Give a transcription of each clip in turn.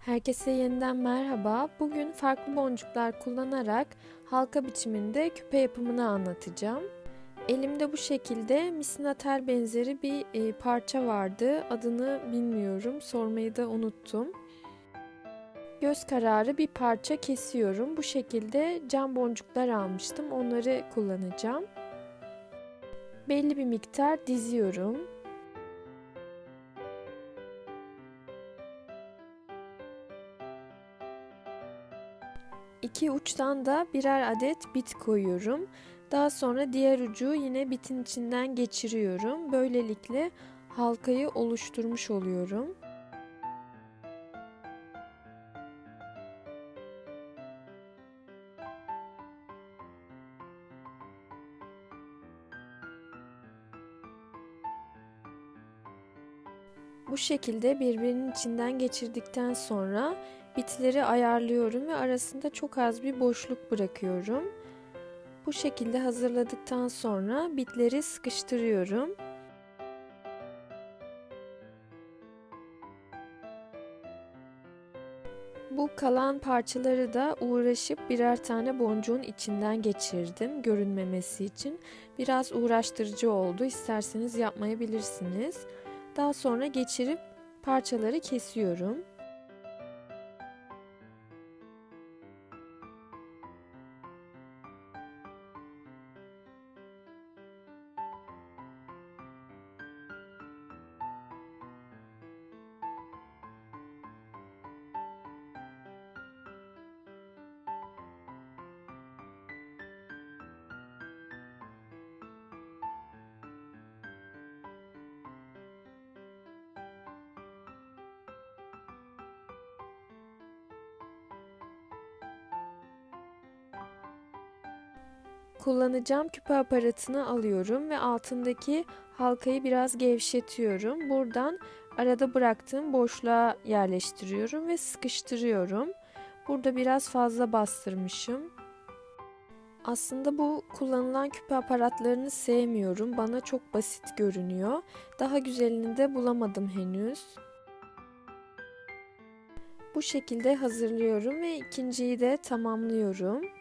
Herkese yeniden merhaba. Bugün farklı boncuklar kullanarak halka biçiminde küpe yapımını anlatacağım. Elimde bu şekilde misinatel benzeri bir e, parça vardı. Adını bilmiyorum, sormayı da unuttum. Göz kararı bir parça kesiyorum. Bu şekilde cam boncuklar almıştım. Onları kullanacağım. Belli bir miktar diziyorum. İki uçtan da birer adet bit koyuyorum. Daha sonra diğer ucu yine bitin içinden geçiriyorum. Böylelikle halkayı oluşturmuş oluyorum. Bu şekilde birbirinin içinden geçirdikten sonra bitleri ayarlıyorum ve arasında çok az bir boşluk bırakıyorum. Bu şekilde hazırladıktan sonra bitleri sıkıştırıyorum. Bu kalan parçaları da uğraşıp birer tane boncuğun içinden geçirdim görünmemesi için. Biraz uğraştırıcı oldu. İsterseniz yapmayabilirsiniz. Daha sonra geçirip parçaları kesiyorum. Kullanacağım küpe aparatını alıyorum ve altındaki halkayı biraz gevşetiyorum. Buradan arada bıraktığım boşluğa yerleştiriyorum ve sıkıştırıyorum. Burada biraz fazla bastırmışım. Aslında bu kullanılan küpe aparatlarını sevmiyorum. Bana çok basit görünüyor. Daha güzelini de bulamadım henüz. Bu şekilde hazırlıyorum ve ikinciyi de tamamlıyorum.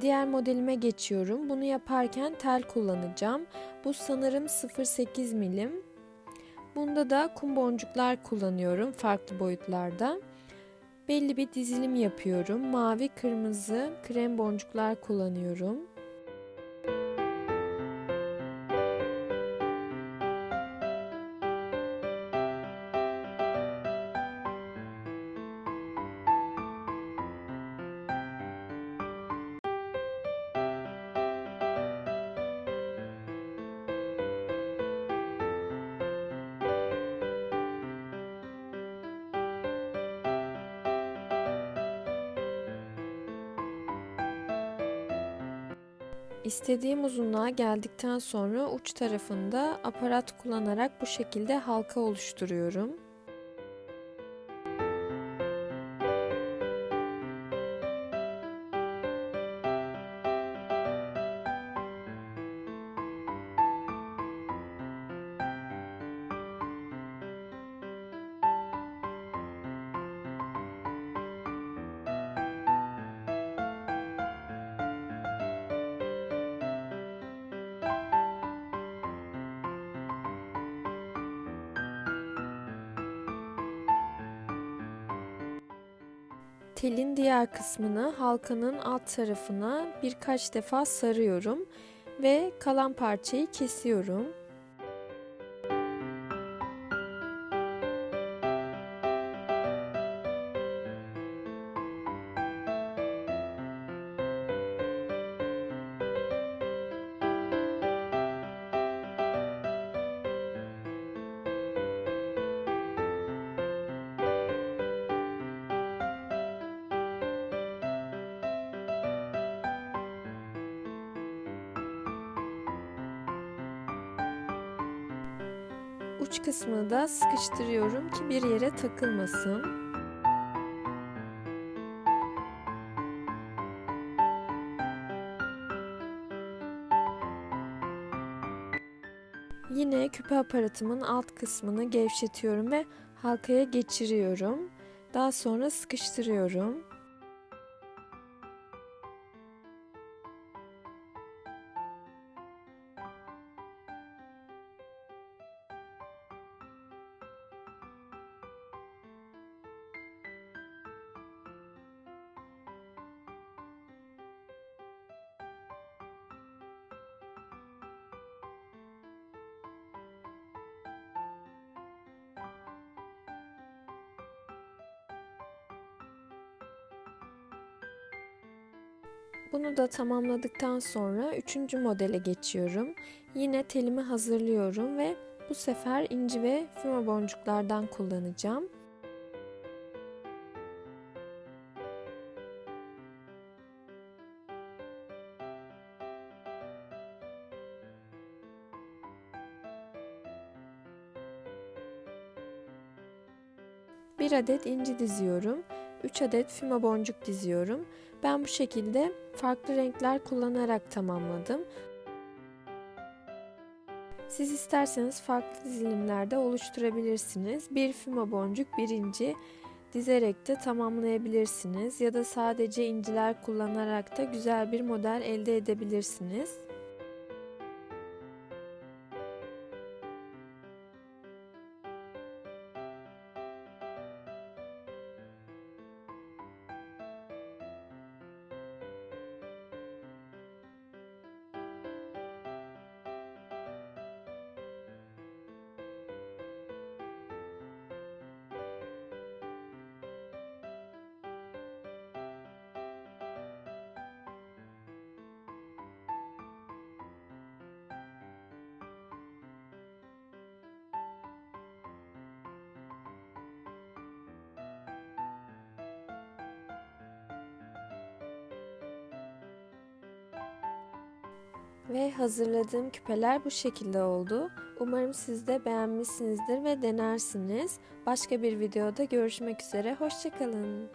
Diğer modelime geçiyorum. Bunu yaparken tel kullanacağım. Bu sanırım 0.8 milim. Bunda da kum boncuklar kullanıyorum farklı boyutlarda. Belli bir dizilim yapıyorum. Mavi, kırmızı, krem boncuklar kullanıyorum. İstediğim uzunluğa geldikten sonra uç tarafında aparat kullanarak bu şekilde halka oluşturuyorum. Telin diğer kısmını halkanın alt tarafına birkaç defa sarıyorum ve kalan parçayı kesiyorum. uç kısmını da sıkıştırıyorum ki bir yere takılmasın. Yine küpe aparatımın alt kısmını gevşetiyorum ve halkaya geçiriyorum. Daha sonra sıkıştırıyorum. Bunu da tamamladıktan sonra üçüncü modele geçiyorum. Yine telimi hazırlıyorum ve bu sefer inci ve füme boncuklardan kullanacağım. Bir adet inci diziyorum. 3 adet füme boncuk diziyorum. Ben bu şekilde farklı renkler kullanarak tamamladım. Siz isterseniz farklı dizilimlerde oluşturabilirsiniz. Bir füme boncuk, bir inci dizerek de tamamlayabilirsiniz ya da sadece inciler kullanarak da güzel bir model elde edebilirsiniz. Ve hazırladığım küpeler bu şekilde oldu. Umarım siz de beğenmişsinizdir ve denersiniz. Başka bir videoda görüşmek üzere. Hoşçakalın.